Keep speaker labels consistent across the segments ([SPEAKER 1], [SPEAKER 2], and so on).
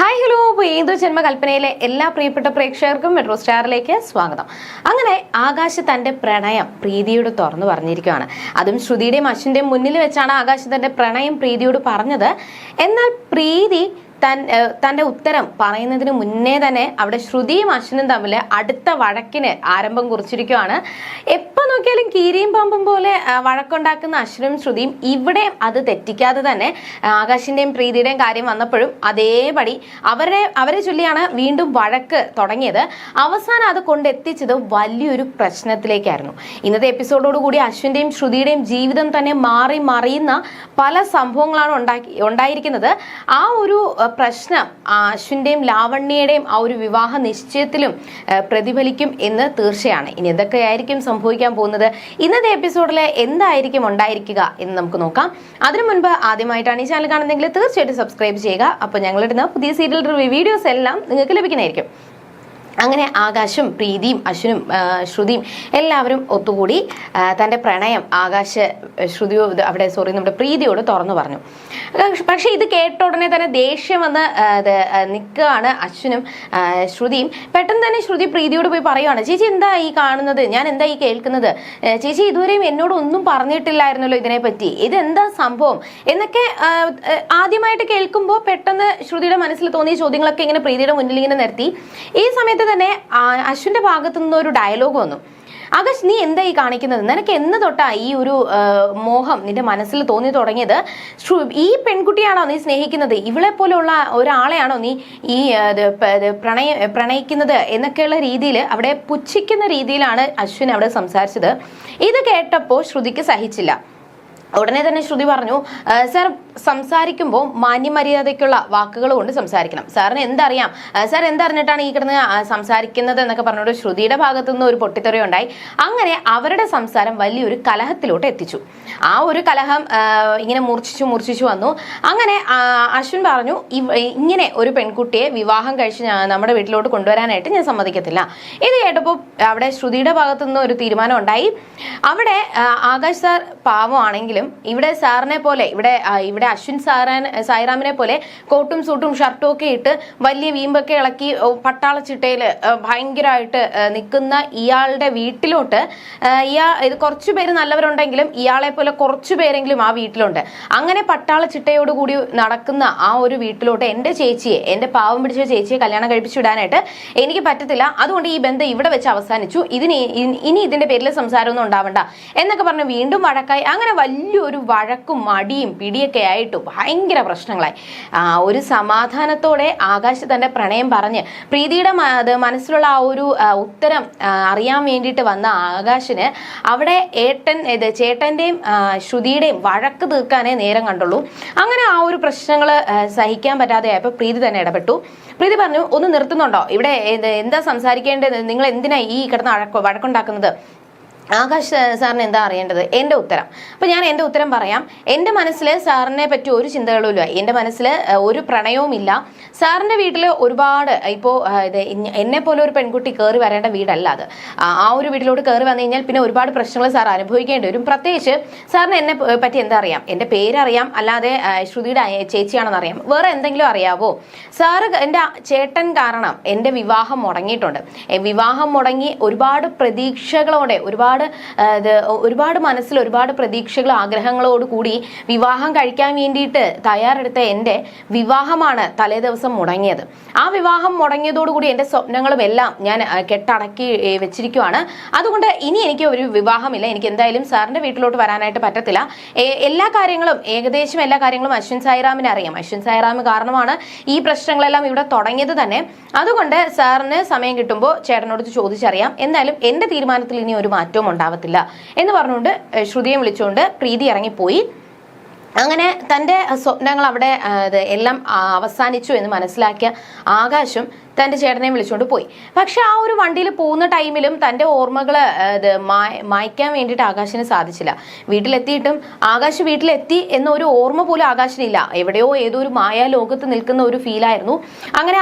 [SPEAKER 1] hi hello അപ്പോൾ ഏതു ജന്മകൽപ്പനയിലെ എല്ലാ പ്രിയപ്പെട്ട പ്രേക്ഷകർക്കും മെട്രോ സ്റ്റാറിലേക്ക് സ്വാഗതം അങ്ങനെ ആകാശ് തൻ്റെ പ്രണയം പ്രീതിയോട് തുറന്നു പറഞ്ഞിരിക്കുകയാണ് അതും ശ്രുതിയുടെയും അശ്വിൻ്റെയും മുന്നിൽ വെച്ചാണ് ആകാശ് തൻ്റെ പ്രണയം പ്രീതിയോട് പറഞ്ഞത് എന്നാൽ പ്രീതി തന്റെ ഉത്തരം പറയുന്നതിന് മുന്നേ തന്നെ അവിടെ ശ്രുതിയും അശ്വനും തമ്മിൽ അടുത്ത വഴക്കിന് ആരംഭം കുറിച്ചിരിക്കുകയാണ് എപ്പോൾ നോക്കിയാലും കീരിയും പാമ്പും പോലെ വഴക്കുണ്ടാക്കുന്ന അശ്വനും ശ്രുതിയും ഇവിടെ അത് തെറ്റിക്കാതെ തന്നെ ആകാശിന്റെയും പ്രീതിയുടെയും കാര്യം വന്നപ്പോഴും അതേപടി അവരെ അവരെ ചൊല്ലിയാണ് വീണ്ടും വഴക്ക് തുടങ്ങിയത് അവസാനം അത് കൊണ്ടെത്തിച്ചത് വലിയൊരു പ്രശ്നത്തിലേക്കായിരുന്നു ഇന്നത്തെ എപ്പിസോഡോടുകൂടി അശ്വിന്റെയും ശ്രുതിയുടെയും ജീവിതം തന്നെ മാറി മറിയുന്ന പല സംഭവങ്ങളാണ് ഉണ്ടാക്കി ഉണ്ടായിരിക്കുന്നത് ആ ഒരു പ്രശ്നം ആശുൻ്റെയും ലാവണ്യയുടെയും ആ ഒരു വിവാഹ നിശ്ചയത്തിലും പ്രതിഫലിക്കും എന്ന് തീർച്ചയാണ് ഇനി എന്തൊക്കെയായിരിക്കും സംഭവിക്കാൻ പോകുന്നത് ഇന്നത്തെ എപ്പിസോഡിൽ എന്തായിരിക്കും ഉണ്ടായിരിക്കുക എന്ന് നമുക്ക് നോക്കാം അതിനു മുൻപ് ആദ്യമായിട്ടാണ് ഈ ചാനൽ കാണുന്നതെങ്കിൽ തീർച്ചയായിട്ടും സബ്സ്ക്രൈബ് ചെയ്യുക അപ്പോൾ ഞങ്ങളിടുന്ന പുതിയ സീരിയൽ റിവ്യൂ വീഡിയോസ് എല്ലാം നിങ്ങൾക്ക് ലഭിക്കുന്നതായിരിക്കും അങ്ങനെ ആകാശും പ്രീതിയും അശ്വനും ശ്രുതിയും എല്ലാവരും ഒത്തുകൂടി തൻ്റെ പ്രണയം ആകാശ ശ്രുതിയോ അവിടെ സോറി നമ്മുടെ പ്രീതിയോട് തുറന്നു പറഞ്ഞു പക്ഷെ ഇത് കേട്ട ഉടനെ തന്നെ ദേഷ്യം വന്ന് നിൽക്കുകയാണ് അശ്വനും ശ്രുതിയും പെട്ടെന്ന് തന്നെ ശ്രുതി പ്രീതിയോട് പോയി പറയുകയാണ് ചേച്ചി എന്താ ഈ കാണുന്നത് ഞാൻ എന്താ ഈ കേൾക്കുന്നത് ചേച്ചി ഇതുവരെയും എന്നോട് ഒന്നും പറഞ്ഞിട്ടില്ലായിരുന്നല്ലോ ഇതിനെപ്പറ്റി ഇതെന്താ സംഭവം എന്നൊക്കെ ആദ്യമായിട്ട് കേൾക്കുമ്പോൾ പെട്ടെന്ന് ശ്രുതിയുടെ മനസ്സിൽ തോന്നിയ ചോദ്യങ്ങളൊക്കെ ഇങ്ങനെ പ്രീതിയുടെ മുന്നിൽ ഇങ്ങനെ നിർത്തി ഈ സമയത്ത് അതുകൊണ്ട് തന്നെ അശ്വിന്റെ ഭാഗത്തു നിന്ന് ഒരു ഡയലോഗ് വന്നു ആകാശ് നീ എന്താ ഈ കാണിക്കുന്നത് നിനക്ക് എന്ന് തൊട്ടാ ഈ ഒരു മോഹം നിന്റെ മനസ്സിൽ തോന്നി തുടങ്ങിയത് ഈ പെൺകുട്ടിയാണോ നീ സ്നേഹിക്കുന്നത് ഇവളെ പോലെയുള്ള ഒരാളെയാണോ നീ ഈ പ്രണയ പ്രണയിക്കുന്നത് എന്നൊക്കെയുള്ള രീതിയിൽ അവിടെ പുച്ഛിക്കുന്ന രീതിയിലാണ് അശ്വിൻ അവിടെ സംസാരിച്ചത് ഇത് കേട്ടപ്പോൾ ശ്രുതിക്ക് സഹിച്ചില്ല ഉടനെ തന്നെ ശ്രുതി പറഞ്ഞു സാർ സംസാരിക്കുമ്പോൾ മാന്യമര്യാദയ്ക്കുള്ള വാക്കുകൾ കൊണ്ട് സംസാരിക്കണം സാറിന് എന്തറിയാം സാർ എന്തറിഞ്ഞിട്ടാണ് ഈ കിടന്ന് സംസാരിക്കുന്നത് എന്നൊക്കെ പറഞ്ഞൊരു ശ്രുതിയുടെ ഭാഗത്തു നിന്ന് ഒരു പൊട്ടിത്തെറിയുണ്ടായി അങ്ങനെ അവരുടെ സംസാരം വലിയൊരു കലഹത്തിലോട്ട് എത്തിച്ചു ആ ഒരു കലഹം ഇങ്ങനെ മൂർച്ഛിച്ചു മൂർച്ഛിച്ചു വന്നു അങ്ങനെ അശ്വിൻ പറഞ്ഞു ഇങ്ങനെ ഒരു പെൺകുട്ടിയെ വിവാഹം കഴിച്ച് നമ്മുടെ വീട്ടിലോട്ട് കൊണ്ടുവരാനായിട്ട് ഞാൻ സമ്മതിക്കത്തില്ല ഇത് കേട്ടപ്പോൾ അവിടെ ശ്രുതിയുടെ ഭാഗത്തു നിന്ന് ഒരു തീരുമാനം ഉണ്ടായി അവിടെ ആകാശ് സാർ പാവമാണെങ്കിലും ഇവിടെ സാറിനെ പോലെ ഇവിടെ ഇവിടെ നമ്മുടെ അശ്വിൻ സാറാൻ സായിറാമിനെ പോലെ കോട്ടും സൂട്ടും ഷർട്ടും ഒക്കെ ഇട്ട് വലിയ വീമ്പൊക്കെ ഇളക്കി പട്ടാള ചിട്ടയിൽ ഭയങ്കരമായിട്ട് നിൽക്കുന്ന ഇയാളുടെ വീട്ടിലോട്ട് ഇയാൾ ഇത് കുറച്ചു പേര് നല്ലവരുണ്ടെങ്കിലും ഇയാളെ പോലെ കുറച്ചു പേരെങ്കിലും ആ വീട്ടിലുണ്ട് അങ്ങനെ പട്ടാള ചിട്ടയോടുകൂടി നടക്കുന്ന ആ ഒരു വീട്ടിലോട്ട് എൻ്റെ ചേച്ചിയെ എൻ്റെ പാവം പിടിച്ച ചേച്ചിയെ കല്യാണം കഴിപ്പിച്ചു വിടാനായിട്ട് എനിക്ക് പറ്റത്തില്ല അതുകൊണ്ട് ഈ ബന്ധം ഇവിടെ വെച്ച് അവസാനിച്ചു ഇതിന് ഇനി ഇതിൻ്റെ പേരിൽ സംസാരമൊന്നും ഉണ്ടാവണ്ട എന്നൊക്കെ പറഞ്ഞ് വീണ്ടും വഴക്കായി അങ്ങനെ വലിയൊരു വഴക്കും മടിയും പിടിയൊക്കെ ഇടയായിട്ടു ഭയങ്കര പ്രശ്നങ്ങളായി ഒരു സമാധാനത്തോടെ ആകാശ് തൻ്റെ പ്രണയം പറഞ്ഞ് പ്രീതിയുടെ മനസ്സിലുള്ള ആ ഒരു ഉത്തരം അറിയാൻ വേണ്ടിയിട്ട് വന്ന ആകാശിന് അവിടെ ഏട്ടൻ ഇത് ചേട്ടൻ്റെയും ശ്രുതിയുടെയും വഴക്ക് തീർക്കാനേ നേരം കണ്ടുള്ളൂ അങ്ങനെ ആ ഒരു പ്രശ്നങ്ങൾ സഹിക്കാൻ പറ്റാതെ ആയപ്പോൾ പ്രീതി തന്നെ ഇടപെട്ടു പ്രീതി പറഞ്ഞു ഒന്ന് നിർത്തുന്നുണ്ടോ ഇവിടെ എന്താ സംസാരിക്കേണ്ടത് നിങ്ങൾ എന്തിനാ ഈ കിടന്ന് വഴക്കുണ്ടാക്കുന്നത് ആകാശ് സാറിന് എന്താ അറിയേണ്ടത് എൻ്റെ ഉത്തരം അപ്പം ഞാൻ എൻ്റെ ഉത്തരം പറയാം എൻ്റെ മനസ്സിൽ സാറിനെ പറ്റി ഒരു ചിന്തകളുമില്ല എൻ്റെ മനസ്സിൽ ഒരു പ്രണയവുമില്ല സാറിൻ്റെ വീട്ടിൽ ഒരുപാട് ഇപ്പോൾ ഇത് എന്നെ പോലെ ഒരു പെൺകുട്ടി കയറി വരേണ്ട വീടല്ല അത് ആ ഒരു വീട്ടിലോട്ട് കയറി വന്നു കഴിഞ്ഞാൽ പിന്നെ ഒരുപാട് പ്രശ്നങ്ങൾ സാർ അനുഭവിക്കേണ്ടി വരും പ്രത്യേകിച്ച് സാറിന് എന്നെ പറ്റി എന്താ അറിയാം എൻ്റെ പേരറിയാം അല്ലാതെ ശ്രുതിയുടെ ചേച്ചിയാണെന്ന് അറിയാം വേറെ എന്തെങ്കിലും അറിയാവോ സാറ് എൻ്റെ ചേട്ടൻ കാരണം എൻ്റെ വിവാഹം മുടങ്ങിയിട്ടുണ്ട് വിവാഹം മുടങ്ങി ഒരുപാട് പ്രതീക്ഷകളോടെ ഒരുപാട് ഒരുപാട് ഒരുപാട് മനസ്സിൽ ഒരുപാട് പ്രതീക്ഷകളും ആഗ്രഹങ്ങളോട് കൂടി വിവാഹം കഴിക്കാൻ വേണ്ടിയിട്ട് തയ്യാറെടുത്ത എൻ്റെ വിവാഹമാണ് തലേ ദിവസം മുടങ്ങിയത് ആ വിവാഹം മുടങ്ങിയതോടുകൂടി എൻ്റെ സ്വപ്നങ്ങളും എല്ലാം ഞാൻ കെട്ടടക്കി വെച്ചിരിക്കുവാണ് അതുകൊണ്ട് ഇനി എനിക്ക് ഒരു വിവാഹമില്ല എനിക്ക് എന്തായാലും സാറിൻ്റെ വീട്ടിലോട്ട് വരാനായിട്ട് പറ്റത്തില്ല എല്ലാ കാര്യങ്ങളും ഏകദേശം എല്ലാ കാര്യങ്ങളും അശ്വിൻ സായിറാമിനെ അറിയാം അശ്വിൻ സായിറാമ് കാരണമാണ് ഈ പ്രശ്നങ്ങളെല്ലാം ഇവിടെ തുടങ്ങിയത് തന്നെ അതുകൊണ്ട് സാറിന് സമയം കിട്ടുമ്പോൾ ചേട്ടനോട് ചോദിച്ചറിയാം എന്തായാലും എൻ്റെ തീരുമാനത്തിൽ ഇനി ഒരു മാറ്റവും ശബ്ദവും ഉണ്ടാവത്തില്ല എന്ന് പറഞ്ഞുകൊണ്ട് ശ്രുതിയെ വിളിച്ചുകൊണ്ട് പ്രീതി ഇറങ്ങിപ്പോയി അങ്ങനെ തൻ്റെ സ്വപ്നങ്ങൾ അവിടെ എല്ലാം അവസാനിച്ചു എന്ന് മനസ്സിലാക്കിയ ആകാശം തന്റെ ചേട്ടനെ വിളിച്ചുകൊണ്ട് പോയി പക്ഷെ ആ ഒരു വണ്ടിയിൽ പോകുന്ന ടൈമിലും തന്റെ ഓർമ്മകൾ ഇത് മായ്ക്കാൻ വേണ്ടിയിട്ട് ആകാശിന് സാധിച്ചില്ല വീട്ടിലെത്തിയിട്ടും ആകാശ് വീട്ടിലെത്തി എന്നൊരു ഓർമ്മ പോലും ആകാശിനില്ല എവിടെയോ ഏതോ ഒരു മായ ലോകത്ത് നിൽക്കുന്ന ഒരു ഫീലായിരുന്നു അങ്ങനെ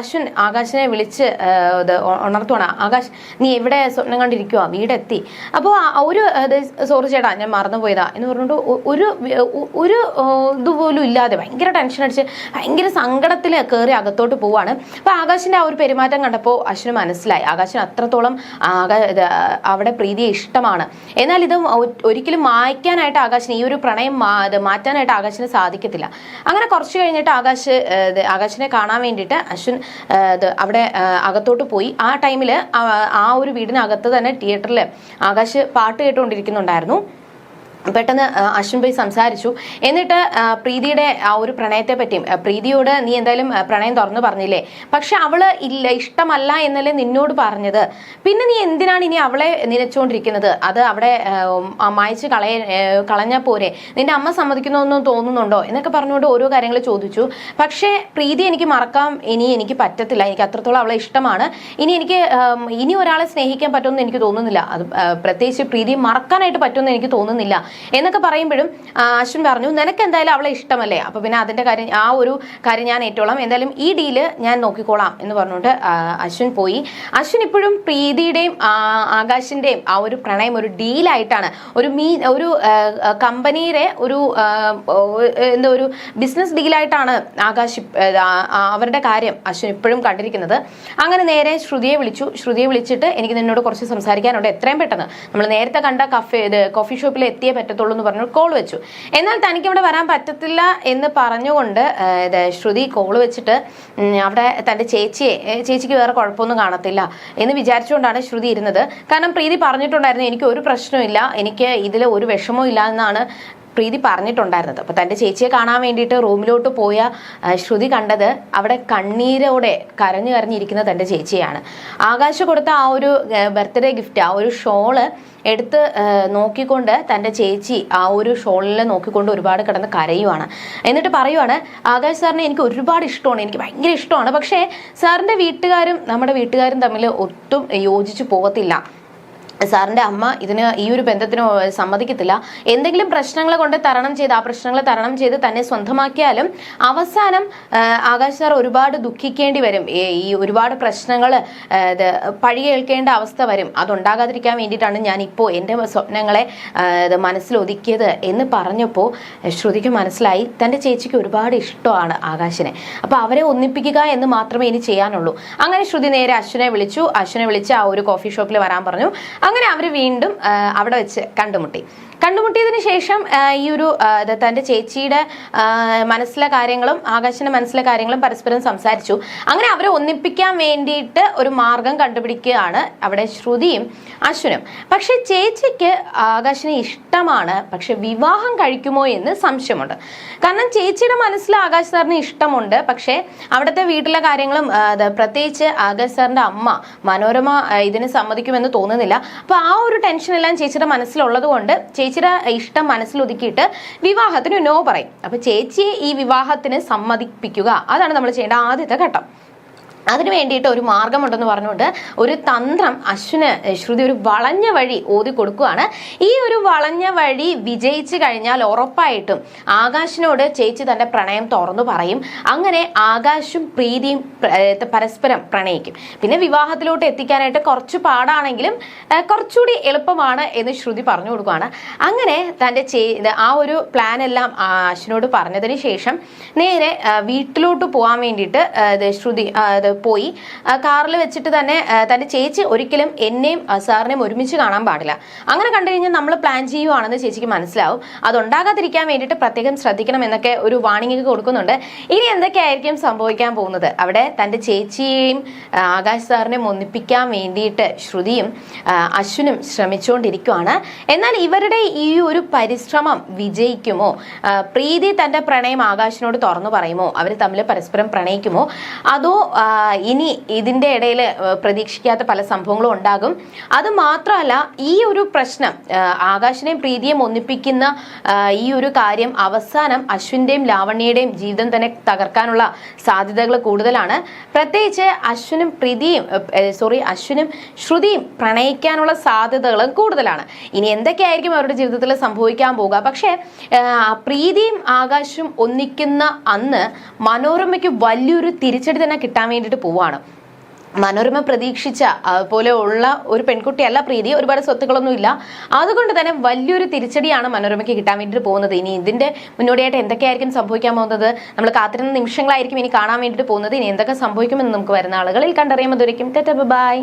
[SPEAKER 1] അശ്വിൻ ആകാശിനെ വിളിച്ച് ഇത് ഉണർത്തുവാണ് ആകാശ് നീ എവിടെ സ്വപ്നം കണ്ടിരിക്കുക വീടെത്തി അപ്പോൾ ഒരു സോറി ചേട്ടാ ഞാൻ പോയതാ എന്ന് പറഞ്ഞുകൊണ്ട് ഒരു ഒരു ഇതുപോലും ഇല്ലാതെ ഭയങ്കര ടെൻഷൻ അടിച്ച് ഭയങ്കര സങ്കടത്തിൽ കയറി അകത്തോട്ട് പോവാണ് അപ്പോൾ ആകാശിന്റെ ആ ഒരു പെരുമാറ്റം കണ്ടപ്പോൾ അശ്വിന് മനസ്സിലായി ആകാശിന് അത്രത്തോളം അവിടെ പ്രീതിയെ ഇഷ്ടമാണ് എന്നാൽ ഇത് ഒരിക്കലും മായ്ക്കാനായിട്ട് ആകാശിന് ഈ ഒരു പ്രണയം മാറ്റാനായിട്ട് ആകാശിന് സാധിക്കത്തില്ല അങ്ങനെ കുറച്ച് കഴിഞ്ഞിട്ട് ആകാശ് ആകാശിനെ കാണാൻ വേണ്ടിയിട്ട് അശ്വിൻ അവിടെ അകത്തോട്ട് പോയി ആ ടൈമിൽ ആ ഒരു വീടിനകത്ത് തന്നെ തിയേറ്ററിൽ ആകാശ് പാട്ട് കേട്ടുകൊണ്ടിരിക്കുന്നുണ്ടായിരുന്നു പെട്ടെന്ന് അശ്വിൻ ഭൈ സംസാരിച്ചു എന്നിട്ട് പ്രീതിയുടെ ആ ഒരു പ്രണയത്തെ പറ്റിയും പ്രീതിയോട് നീ എന്തായാലും പ്രണയം തുറന്നു പറഞ്ഞില്ലേ പക്ഷെ അവള് ഇല്ല ഇഷ്ടമല്ല എന്നല്ലേ നിന്നോട് പറഞ്ഞത് പിന്നെ നീ എന്തിനാണ് ഇനി അവളെ നിലച്ചുകൊണ്ടിരിക്കുന്നത് അത് അവിടെ മായച്ച് കളയ കളഞ്ഞ പോരെ നിന്റെ അമ്മ സമ്മതിക്കുന്നൊന്നും തോന്നുന്നുണ്ടോ എന്നൊക്കെ പറഞ്ഞുകൊണ്ട് ഓരോ കാര്യങ്ങൾ ചോദിച്ചു പക്ഷേ പ്രീതി എനിക്ക് മറക്കാൻ ഇനി എനിക്ക് പറ്റത്തില്ല എനിക്ക് അത്രത്തോളം അവളെ ഇഷ്ടമാണ് ഇനി എനിക്ക് ഇനി ഒരാളെ സ്നേഹിക്കാൻ പറ്റുമെന്ന് എനിക്ക് തോന്നുന്നില്ല അത് പ്രത്യേകിച്ച് പ്രീതി മറക്കാനായിട്ട് പറ്റുമെന്ന് എനിക്ക് തോന്നുന്നില്ല എന്നൊക്കെ പറയുമ്പോഴും അശ്വിൻ പറഞ്ഞു നിനക്ക് എന്തായാലും അവളെ ഇഷ്ടമല്ലേ അപ്പൊ പിന്നെ അതിന്റെ കാര്യം ആ ഒരു കാര്യം ഞാൻ ഏറ്റോളാം എന്തായാലും ഈ ഡീല് ഞാൻ നോക്കിക്കോളാം എന്ന് പറഞ്ഞുകൊണ്ട് അശ്വിൻ പോയി അശ്വിൻ ഇപ്പോഴും പ്രീതിയുടെയും ആകാശിന്റെയും ആ ഒരു പ്രണയം ഒരു ഡീലായിട്ടാണ് ഒരു മീ ഒരു കമ്പനിയുടെ ഒരു എന്താ ഒരു ബിസിനസ് ഡീലായിട്ടാണ് ആകാശ് അവരുടെ കാര്യം അശ്വിൻ ഇപ്പോഴും കണ്ടിരിക്കുന്നത് അങ്ങനെ നേരെ ശ്രുതിയെ വിളിച്ചു ശ്രുതിയെ വിളിച്ചിട്ട് എനിക്ക് നിന്നോട് കുറച്ച് സംസാരിക്കാനുണ്ട് എത്രയും പെട്ടെന്ന് നമ്മൾ നേരത്തെ കണ്ട കഫേ ഇത് കോഫി ഷോപ്പിൽ എത്തിയേ പറ്റത്തുള്ളൂ എന്ന് പറഞ്ഞു കോൾ വെച്ചു എന്നാൽ തനിക്ക് ഇവിടെ വരാൻ പറ്റത്തില്ല എന്ന് പറഞ്ഞുകൊണ്ട് ശ്രുതി കോൾ വെച്ചിട്ട് അവിടെ തൻ്റെ ചേച്ചിയെ ചേച്ചിക്ക് വേറെ കുഴപ്പമൊന്നും കാണത്തില്ല എന്ന് വിചാരിച്ചുകൊണ്ടാണ് ശ്രുതി ഇരുന്നത് കാരണം പ്രീതി പറഞ്ഞിട്ടുണ്ടായിരുന്നു എനിക്ക് ഒരു പ്രശ്നമില്ല എനിക്ക് ഇതിൽ ഒരു വിഷമവും ഇല്ല എന്നാണ് പ്രീതി പറഞ്ഞിട്ടുണ്ടായിരുന്നത് അപ്പോൾ തന്റെ ചേച്ചിയെ കാണാൻ വേണ്ടിയിട്ട് റൂമിലോട്ട് പോയ ശ്രുതി കണ്ടത് അവിടെ കണ്ണീരോടെ കരഞ്ഞു കരഞ്ഞിരിക്കുന്ന തന്റെ ചേച്ചിയാണ് ആകാശ് കൊടുത്ത ആ ഒരു ബർത്ത്ഡേ ഗിഫ്റ്റ് ആ ഒരു ഷോള് എടുത്ത് നോക്കിക്കൊണ്ട് തൻ്റെ ചേച്ചി ആ ഒരു ഷോളിൽ നോക്കിക്കൊണ്ട് ഒരുപാട് കിടന്ന് കരയുവാണ് എന്നിട്ട് പറയുവാണ് ആകാശ് സാറിനെ എനിക്ക് ഒരുപാട് ഇഷ്ടമാണ് എനിക്ക് ഭയങ്കര ഇഷ്ടമാണ് പക്ഷേ സാറിൻ്റെ വീട്ടുകാരും നമ്മുടെ വീട്ടുകാരും തമ്മിൽ ഒട്ടും യോജിച്ചു പോകത്തില്ല സാറിൻ്റെ അമ്മ ഇതിന് ഈ ഒരു ബന്ധത്തിന് സമ്മതിക്കത്തില്ല എന്തെങ്കിലും പ്രശ്നങ്ങൾ കൊണ്ട് തരണം ചെയ്ത് ആ പ്രശ്നങ്ങൾ തരണം ചെയ്ത് തന്നെ സ്വന്തമാക്കിയാലും അവസാനം ആകാശ് സാർ ഒരുപാട് ദുഃഖിക്കേണ്ടി വരും ഈ ഒരുപാട് പ്രശ്നങ്ങൾ കേൾക്കേണ്ട അവസ്ഥ വരും അതുണ്ടാകാതിരിക്കാൻ വേണ്ടിയിട്ടാണ് ഞാൻ ഇപ്പോൾ എൻ്റെ സ്വപ്നങ്ങളെ മനസ്സിലൊതുക്കിയത് എന്ന് പറഞ്ഞപ്പോൾ ശ്രുതിക്ക് മനസ്സിലായി തൻ്റെ ചേച്ചിക്ക് ഒരുപാട് ഇഷ്ടമാണ് ആകാശിനെ അപ്പോൾ അവരെ ഒന്നിപ്പിക്കുക എന്ന് മാത്രമേ ഇനി ചെയ്യാനുള്ളൂ അങ്ങനെ ശ്രുതി നേരെ അശ്വിനെ വിളിച്ചു അശ്വിനെ വിളിച്ച് ആ ഒരു കോഫി ഷോപ്പിൽ വരാൻ പറഞ്ഞു അങ്ങനെ അവർ വീണ്ടും അവിടെ വെച്ച് കണ്ടുമുട്ടി കണ്ടുമുട്ടിയതിന് ശേഷം ഈ ഒരു തന്റെ ചേച്ചിയുടെ മനസ്സിലെ കാര്യങ്ങളും ആകാശന്റെ മനസ്സിലെ കാര്യങ്ങളും പരസ്പരം സംസാരിച്ചു അങ്ങനെ അവരെ ഒന്നിപ്പിക്കാൻ വേണ്ടിയിട്ട് ഒരു മാർഗം കണ്ടുപിടിക്കുകയാണ് അവിടെ ശ്രുതിയും അശ്വനും പക്ഷെ ചേച്ചിക്ക് ആകാശനെ ഇഷ്ടമാണ് പക്ഷെ വിവാഹം കഴിക്കുമോ എന്ന് സംശയമുണ്ട് കാരണം ചേച്ചിയുടെ മനസ്സിൽ ആകാശ് സാറിന് ഇഷ്ടമുണ്ട് പക്ഷെ അവിടുത്തെ വീട്ടിലെ കാര്യങ്ങളും പ്രത്യേകിച്ച് ആകാശ് സാറിന്റെ അമ്മ മനോരമ ഇതിന് സമ്മതിക്കുമെന്ന് തോന്നുന്നില്ല അപ്പോൾ ആ ഒരു ടെൻഷനെല്ലാം ചേച്ചിയുടെ മനസ്സിലുള്ളത് കൊണ്ട് ചേച്ചി ചേച്ചിയുടെ ഇഷ്ടം മനസ്സിലൊതുക്കിയിട്ട് വിവാഹത്തിന് നോ പറയും അപ്പൊ ചേച്ചിയെ ഈ വിവാഹത്തിന് സമ്മതിപ്പിക്കുക അതാണ് നമ്മൾ ചെയ്യേണ്ട ആദ്യത്തെ ഘട്ടം അതിനു വേണ്ടിയിട്ട് ഒരു മാർഗമുണ്ടെന്ന് പറഞ്ഞുകൊണ്ട് ഒരു തന്ത്രം അശ്വിന് ശ്രുതി ഒരു വളഞ്ഞ വഴി ഓതി കൊടുക്കുകയാണ് ഈ ഒരു വളഞ്ഞ വഴി വിജയിച്ചു കഴിഞ്ഞാൽ ഉറപ്പായിട്ടും ആകാശിനോട് ചേച്ചി തന്റെ പ്രണയം തുറന്നു പറയും അങ്ങനെ ആകാശും പ്രീതിയും പരസ്പരം പ്രണയിക്കും പിന്നെ വിവാഹത്തിലോട്ട് എത്തിക്കാനായിട്ട് കുറച്ച് പാടാണെങ്കിലും കുറച്ചുകൂടി എളുപ്പമാണ് എന്ന് ശ്രുതി പറഞ്ഞു കൊടുക്കുകയാണ് അങ്ങനെ തന്റെ ചേ ആ ഒരു പ്ലാൻ എല്ലാം അശ്വിനോട് പറഞ്ഞതിന് ശേഷം നേരെ വീട്ടിലോട്ട് പോകാൻ വേണ്ടിയിട്ട് ശ്രുതി പോയി കാറിൽ വെച്ചിട്ട് തന്നെ തന്റെ ചേച്ചി ഒരിക്കലും എന്നെയും സാറിനെയും ഒരുമിച്ച് കാണാൻ പാടില്ല അങ്ങനെ കണ്ടു കഴിഞ്ഞാൽ നമ്മൾ പ്ലാൻ ചെയ്യുവാണെന്ന് ചേച്ചിക്ക് മനസ്സിലാവും അതുണ്ടാകാതിരിക്കാൻ വേണ്ടിയിട്ട് പ്രത്യേകം ശ്രദ്ധിക്കണം എന്നൊക്കെ ഒരു വാണിംഗ് കൊടുക്കുന്നുണ്ട് ഇനി എന്തൊക്കെയായിരിക്കും സംഭവിക്കാൻ പോകുന്നത് അവിടെ തന്റെ ചേച്ചിയെയും ആകാശ് സാറിനെ ഒന്നിപ്പിക്കാൻ വേണ്ടിയിട്ട് ശ്രുതിയും അശ്വിനും ശ്രമിച്ചുകൊണ്ടിരിക്കുവാണ് എന്നാൽ ഇവരുടെ ഈ ഒരു പരിശ്രമം വിജയിക്കുമോ പ്രീതി തന്റെ പ്രണയം ആകാശിനോട് തുറന്നു പറയുമോ അവർ തമ്മിൽ പരസ്പരം പ്രണയിക്കുമോ അതോ ഇനി ഇതിൻ്റെ ഇടയിൽ പ്രതീക്ഷിക്കാത്ത പല സംഭവങ്ങളും ഉണ്ടാകും അത് മാത്രമല്ല ഈ ഒരു പ്രശ്നം ആകാശിനെയും പ്രീതിയെയും ഒന്നിപ്പിക്കുന്ന ഈ ഒരു കാര്യം അവസാനം അശ്വിൻ്റെയും ലാവണ്യയുടെയും ജീവിതം തന്നെ തകർക്കാനുള്ള സാധ്യതകൾ കൂടുതലാണ് പ്രത്യേകിച്ച് അശ്വിനും പ്രീതിയും സോറി അശ്വിനും ശ്രുതിയും പ്രണയിക്കാനുള്ള സാധ്യതകൾ കൂടുതലാണ് ഇനി എന്തൊക്കെയായിരിക്കും അവരുടെ ജീവിതത്തിൽ സംഭവിക്കാൻ പോകുക പക്ഷേ പ്രീതിയും ആകാശും ഒന്നിക്കുന്ന അന്ന് മനോരമയ്ക്ക് വലിയൊരു തിരിച്ചടി തന്നെ കിട്ടാൻ വേണ്ടിയിട്ട് നഷ്ടപ്പെട്ട് പോവാണ് മനോരമ പ്രതീക്ഷിച്ച പോലെ ഉള്ള ഒരു പെൺകുട്ടിയല്ല പ്രീതി ഒരുപാട് സ്വത്തുക്കളൊന്നും ഇല്ല അതുകൊണ്ട് തന്നെ വലിയൊരു തിരിച്ചടിയാണ് മനോരമയ്ക്ക് കിട്ടാൻ വേണ്ടിയിട്ട് പോകുന്നത് ഇനി ഇതിന്റെ മുന്നോടിയായിട്ട് എന്തൊക്കെയായിരിക്കും സംഭവിക്കാൻ പോകുന്നത് നമ്മൾ കാത്തിരുന്ന നിമിഷങ്ങളായിരിക്കും ഇനി കാണാൻ വേണ്ടിയിട്ട് പോകുന്നത് ഇനി എന്തൊക്കെ സംഭവിക്കുമെന്ന് നമുക്ക് വരുന്ന ആളുകളിൽ കണ്ടറിയാൻ മധുരയ്ക്കും ബൈ